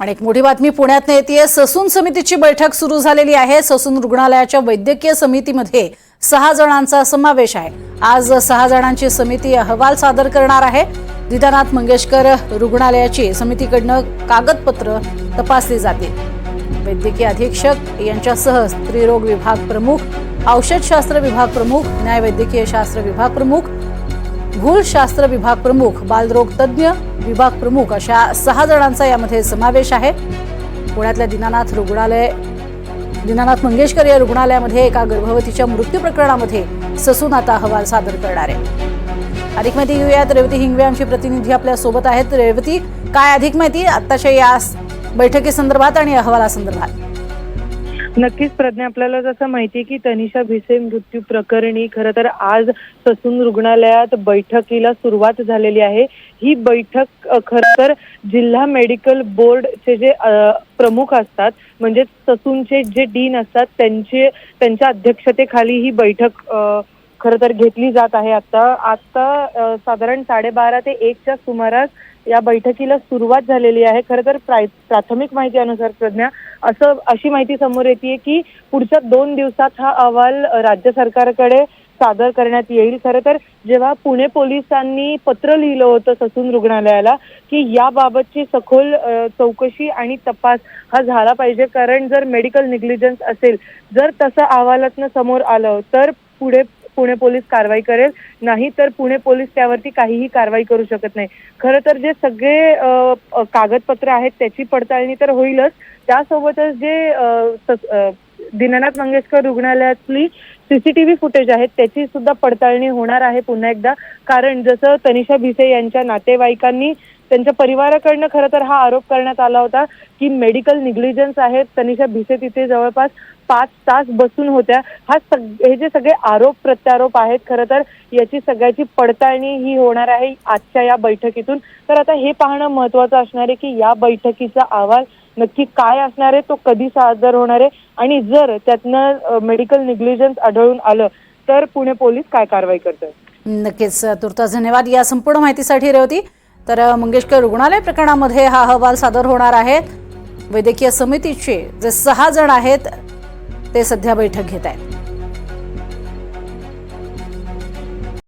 आणि एक मोठी बातमी पुण्यात येते ससून समितीची बैठक सुरू झालेली आहे. ससून रुग्णालयाच्या वैद्यकीय समितीमध्ये सहा जणांचा समावेश आहे. आज सहा जणांची समिती अहवाल सादर करणार आहे. दिदानाथ मंगेशकर रुग्णालयाची समितीकडनं कागदपत्र तपासली जातील. वैद्यकीय अधीक्षक यांच्यासह स्त्रीरोग विभाग प्रमुख औषधशास्त्र विभाग प्रमुख न्यायवैद्यकीय शास्त्र विभाग प्रमुख भूलशास्त्र विभाग प्रमुख बालरोग तज्ज्ञ विभाग प्रमुख अशा सहा जणांचा यामध्ये समावेश आहे. पुण्यातल्या दीनानाथ रुग्णालय दीनानाथ मंगेशकर या रुग्णालयामध्ये एका गर्भवतीच्या मृत्यू प्रकरणामध्ये ससून आता अहवाल सादर करणार आहे. अधिक माहिती घेऊयात. रेवती हिंगवे आमची प्रतिनिधी आपल्यासोबत आहेत. रेवती काय अधिक माहिती? आत्ताच्या या बैठकीसंदर्भात आणि अहवालासंदर्भात. नक्कीच प्रज्ञा आपल्याला जसं माहिती आहे की तनिषा भिसे मृत्यू प्रकरणी खरं तर आज ससून रुग्णालयात बैठकीला सुरुवात झालेली आहे. ही बैठक खरं तर जिल्हा मेडिकल बोर्डचे जे प्रमुख असतात म्हणजे ससूनचे जे डीन असतात त्यांचे त्यांच्या अध्यक्षतेखाली ही बैठक खरं तर घेतली जात आहे आता आता साधारण साडेबारा ते एकच्या सुमारास या बैठकीला सुरुवात झालेली आहे. खरं तर प्राथमिक माहितीनुसार प्रज्ञा असं अशी माहिती समोर येते की पुढच्या दोन दिवसात हा अहवाल राज्य सरकारकडे सादर करण्यात येईल. खरं तर जेव्हा पुणे पोलिसांनी पत्र लिहिलं होतं ससून रुग्णालयाला की याबाबतची सखोल चौकशी आणि तपास हा झाला पाहिजे. कारण जर मेडिकल निग्लिजन्स असेल जर तसं अहवालातनं समोर आलं तर पुढे पुणे पोलीस कारवाई करेल. नाही तर पुणे पोलीस त्यावरती काहीही कारवाई करू शकत नाही. खरं तर जे सगळे कागदपत्र आहेत त्याची पडताळणी तर होईलच. त्यासोबतच जे अ, स- दीनानाथ मंगेशकर रुग्णालयातली सीसीटीव्ही फुटेज आहेत त्याची सुद्धा पडताळणी होणार आहे पुन्हा एकदा. कारण जसं तनिषा भिसे यांच्या नातेवाईकांनी त्यांच्या परिवाराकडनं खरं तर हा आरोप करण्यात आला होता की मेडिकल निग्लिजन्स आहेत. तनिषा भिसे तिथे जवळपास पाच तास बसून होत्या. हा सग हे जे सगळे आरोप प्रत्यारोप आहेत खरं तर याची सगळ्याची पडताळणी ही होणार आहे आजच्या या बैठकीतून. तर आता हे पाहणं महत्वाचं असणार आहे की या बैठकीचा अहवाल नक्की काय असणार आहे तो कधी सादर होणार आहे? आणि जर त्यातनं मेडिकल निग्लिजन्स आढळून आलं तर पुणे पोलीस काय कारवाई करतात? नक्कीच तुर्तास धन्यवाद. या संपूर्ण माहितीसाठी रेवती. तर मंगेशकर रुग्णालय प्रकरणामध्ये हा अहवाल सादर होणार आहे. वैद्यकीय समितीचे जे सहा जण आहेत ते सध्या बैठक घेत आहेत.